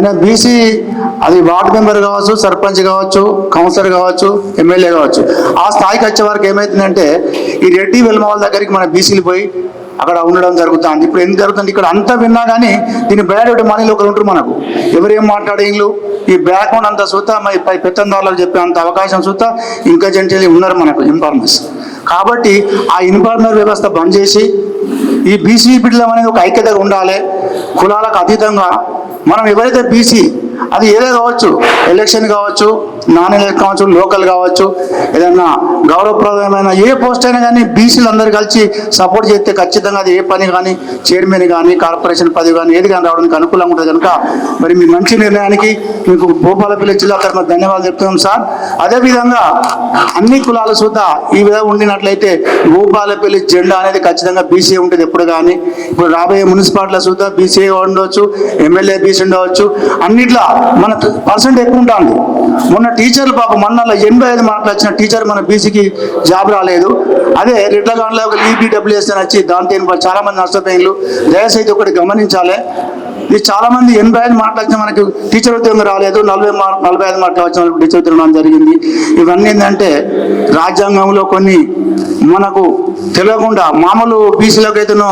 అయినా బీసీ అది ward member కావచ్చు సర్పంచ్ కావచ్చు కౌన్సిలర్ కావచ్చు ఎమ్మెల్యే కావచ్చు ఆ స్థాయికి వచ్చే వరకు ఏమవుతుందంటే ఈ రెడ్డి వెల్మవాళ్ళ దగ్గరికి మన బీసీలు పోయి అక్కడ ఉండడం జరుగుతుంది. ఇప్పుడు ఎందుకు జరుగుతుంది? ఇక్కడ అంతా విన్నా కానీ దీని బయట మనీలో ఒకరు ఉంటారు మనకు. ఎవరేం మాట్లాడే వీళ్ళు ఈ బ్యాక్గ్రౌండ్ అంతా చూస్తా మరి పై పెత్తందారులకు చెప్పే అంత అవకాశం చూస్తా ఇంకా జంటలు ఉన్నారు మనకు ఇన్ఫార్మర్స్ కాబట్టి ఆ ఇన్ఫార్మర్ వ్యవస్థ బంద్ చేసి ఈ బీసీ బిడ్డలం అనేది ఒక ఐక్యత ఉండాలి. కులాలకు అతీతంగా మనం ఎవరైతే బీసీ అది ఏదో కావచ్చు. ఎలక్షన్ కావచ్చు నాన్ ఎలక్షన్ కావచ్చు లోకల్ కావచ్చు ఏదైనా గౌరవప్రదమైన ఏ పోస్ట్ అయినా కానీ బీసీలు అందరు కలిసి సపోర్ట్ చేస్తే ఖచ్చితంగా అది ఏ పని కానీ చైర్మన్ కానీ కార్పొరేషన్ పదవి కానీ ఏది కానీ రావడానికి అనుకూలంగా ఉంటుంది కనుక మరి మీ మంచి నిర్ణయానికి మీకు భూపాలపల్లి జిల్లా తరఫున ధన్యవాదాలు చెప్తున్నాం సార్. అదేవిధంగా అన్ని కులాలు సుద్ధా ఈ విధంగా ఉండినట్లయితే భూపాలపల్లి జెండా అనేది ఖచ్చితంగా బీసీ ఉంటుంది ఎప్పుడు కానీ. ఇప్పుడు రాబోయే మున్సిపాలిటీలో సుద్ధా బీసీ ఉండవచ్చు ఎమ్మెల్యే బీసీ ఉండవచ్చు. అన్నిట్లో మన పర్సెంట్ ఎక్కువ ఉంటుంది మొన్న టీచర్లు పాపం మొన్న ఎనభై ఐదు మార్కులు వచ్చిన టీచర్ మన బీసీకి జాబ్ రాలేదు. అదే రిట్లగాన్లో ఒక ఈపీడబ్ల్యూఎస్ అని వచ్చి దాంతో చాలా మంది నష్టపోయినలు. దయచేసి ఒకటి గమనించాలి. ఇది చాలా మంది ఎనభై ఐదు మార్కులు వచ్చిన మనకి టీచర్ ఉద్యోగం రాలేదు నలభై మార్క్ నలభై ఐదు మార్కులు వచ్చిన వాళ్ళకి టీచర్ ఉద్యోగం జరిగింది. ఇవన్నీ ఏంటంటే రాజ్యాంగంలో కొన్ని మనకు తెలియకుండా మామూలు బీసీలకు అయితేనో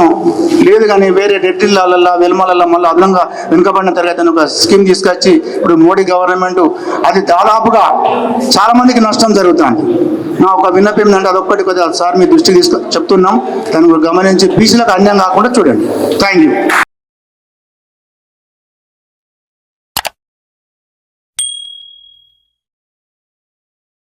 లేదు కానీ వేరే రెడ్డిళ్ళ వెల్మలల్లో మళ్ళీ అదనంగా వెనుకబడిన తరగతి ఒక స్కీమ్ తీసుకొచ్చి ఇప్పుడు మోడీ గవర్నమెంట్ అది దాదాపుగా చాలా మందికి నష్టం జరుగుతుంది. నా ఒక విన్నపం ఏంటంటే అదొక్కటి కొద్దిగా సార్ మీ దృష్టికి తీసుకు చెప్తున్నాం. దాన్ని గమనించి బీసీలకు అన్యాయం కాకుండా చూడండి. Thank you